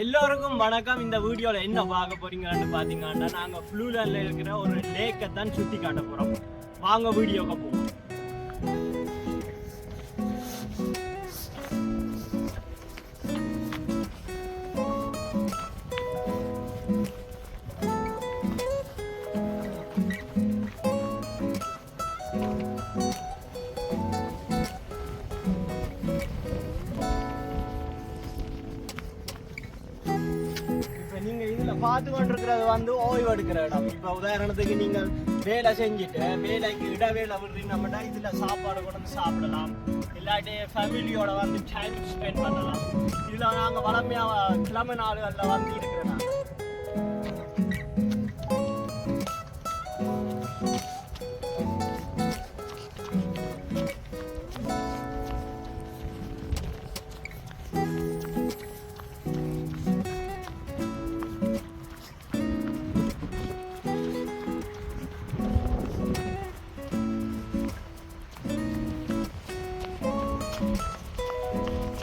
எல்லோருக்கும் வணக்கம். இந்த வீடியோவில் என்ன பார்க்க போறீங்கன்னு பார்த்தீங்கன்னா நாங்கள் ஃப்ளூலரில் இருக்கிற ஒரு லேக்கை தான் சுற்றி காட்ட போகிறோம் வாங்க வீடியோக்கு போவோம். you பார்த்து கொண்டிருக்கிறது வந்து ஓய்வு எடுக்கிற இடம். இப்போ உதாரணத்துக்கு நீங்கள் வேலை செஞ்சுட்டு வேலைக்கு இடைவேளை விடுறீங்கன்னா இதில் சாப்பாடு கொண்டு சாப்பிடலாம். இல்லாட்டி ஃபேமிலியோட வந்து டைம் ஸ்பெண்ட் பண்ணலாம். இதில் நாங்கள் வளமையாக கிழமை நாடுகளில் வந்து இருக்கிறோம்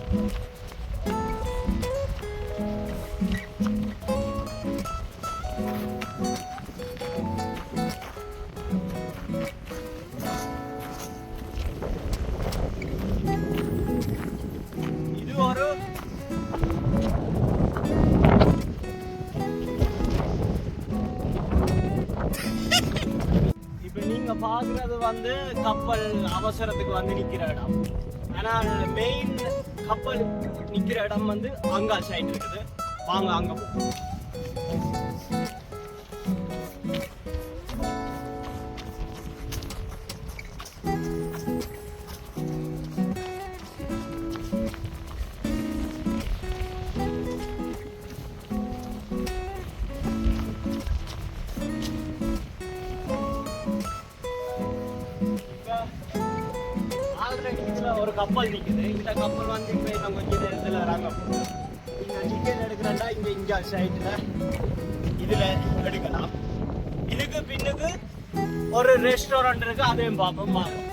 நாங்க. பாக்குறது வந்து கப்பல் அவசரத்துக்கு வந்து நிக்கிற இடம் ஆனால் மெயின் கப்பல் நிக்கிற இடம் வந்து அங்கா சைடு இருக்குது வாங்க அங்க போவோம். ஆல்ரெடி இதுல ஒரு கப்பல் நிக்குது. இந்த கப்பல் வந்து இப்போ இன்னும் கொஞ்சம் நேரத்துல வராங்க இங்கே டிக்கெட் எடுக்கிறேன்டா இங்க இங்கே சைட்டில் இதுல எடுக்கலாம். இதுக்கு பின்னுக்கு ஒரு ரெஸ்டாரண்ட் இருக்கு அதையும் பார்ப்போம் பார்ப்போம்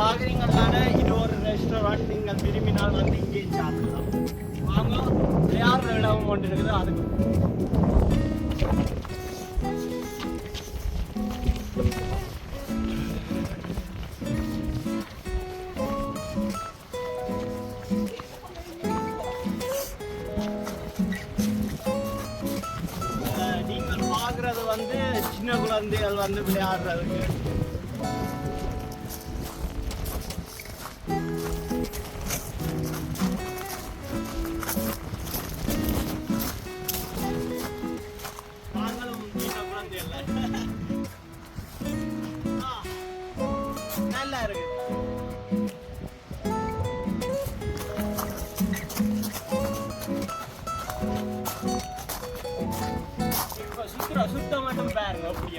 இப்போ இது ஒரு ரெஸ்டாரண்ட் நீங்கள் விரும்பினால் வந்து இங்கே சாப்பிடலாம். வாங்க விளையாடுற இடம் ஒன்று இருக்குது அதுக்கு நீங்கள் பார்க்குறது வந்து சின்ன குழந்தைகள் வந்து விளையாடுறதுக்கு.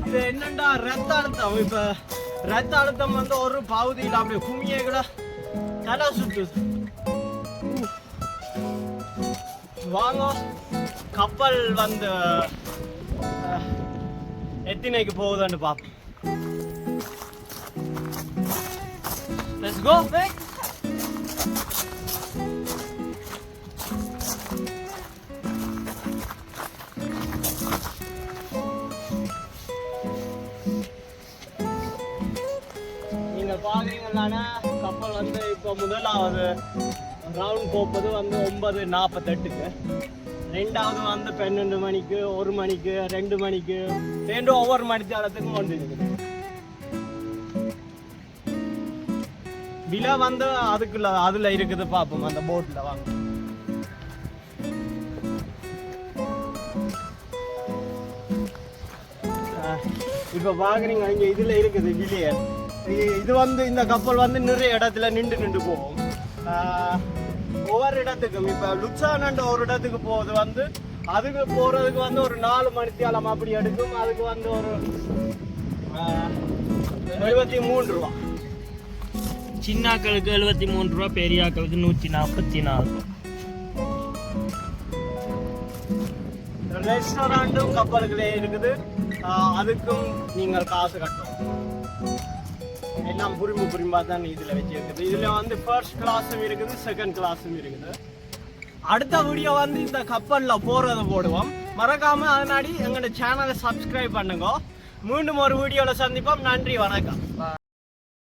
இது என்னண்டா ரத்த அழுத்தம்? இப்ப ரத்த அழுத்தம் வந்து ஒரு பகுதியில் அப்படியே குமிய கூட தலை சுட்டு வாங்க கப்பல் வந்து எத்தினைக்கு எத்தனைக்கு போகுதுன்னு பார்ப்போம் go. கோ நீங்க பாக்குறீங்களானா கப்பல் வந்து இப்போ முதலாவது ரவுண்ட் போப்பது வந்து ஒன்பது நாற்பத்தெட்டுக்கு ரெண்டாவது வந்து பன்னெண்டு மணிக்கு ஒரு மணிக்கு ரெண்டு மணிக்கு ரெண்டு ஒவ்வொரு மணித்தாளத்துக்கும் கொண்டு இருக்குது விலை வந்து அதுக்குள்ள அதுல இருக்குது பார்ப்போம் அந்த போட்ல வாங்க. இப்போ இப்ப பாக்குறீங்க இங்க இதுல இருக்குது விலைய இது வந்து இந்த கப்பல் வந்து நிறைய இடத்துல நின்று நின்று போகும். ஒவ்வொரு இடத்துக்கும் இப்ப லுச்சானண்ட ஒரு இடத்துக்கு போகுது வந்து அதுக்கு போறதுக்கு வந்து ஒரு நாலு மணித்தியாலம் அப்படி எடுக்கும். அதுக்கு வந்து ஒரு எழுபத்தி மூணு ரூபா. சின்னாக்களுக்கு எழுபத்தி மூணு ரூபா பெரியாக்களுக்கு நூற்றி நாற்பத்தி நாலு ரெஸ்டாரண்ட்டும் கப்பலுக்குள்ளே இருக்குது. அதுக்கும் நீங்கள் காசு கட்டணும். எல்லாம் புரிம்பு புரிம்பா தான் இதில் வச்சிருக்குது. இதில் வந்து ஃபர்ஸ்ட் கிளாஸும் இருக்குது செகண்ட் கிளாஸும் இருக்குது. அடுத்த வீடியோ வந்து இந்த கப்பலில் போகிறத போடுவோம். மறக்காமல் அதனாடி எங்களோட சேனலை சப்ஸ்கிரைப் பண்ணுங்க. மீண்டும் ஒரு வீடியோவில் சந்திப்போம். நன்றி வணக்கம்.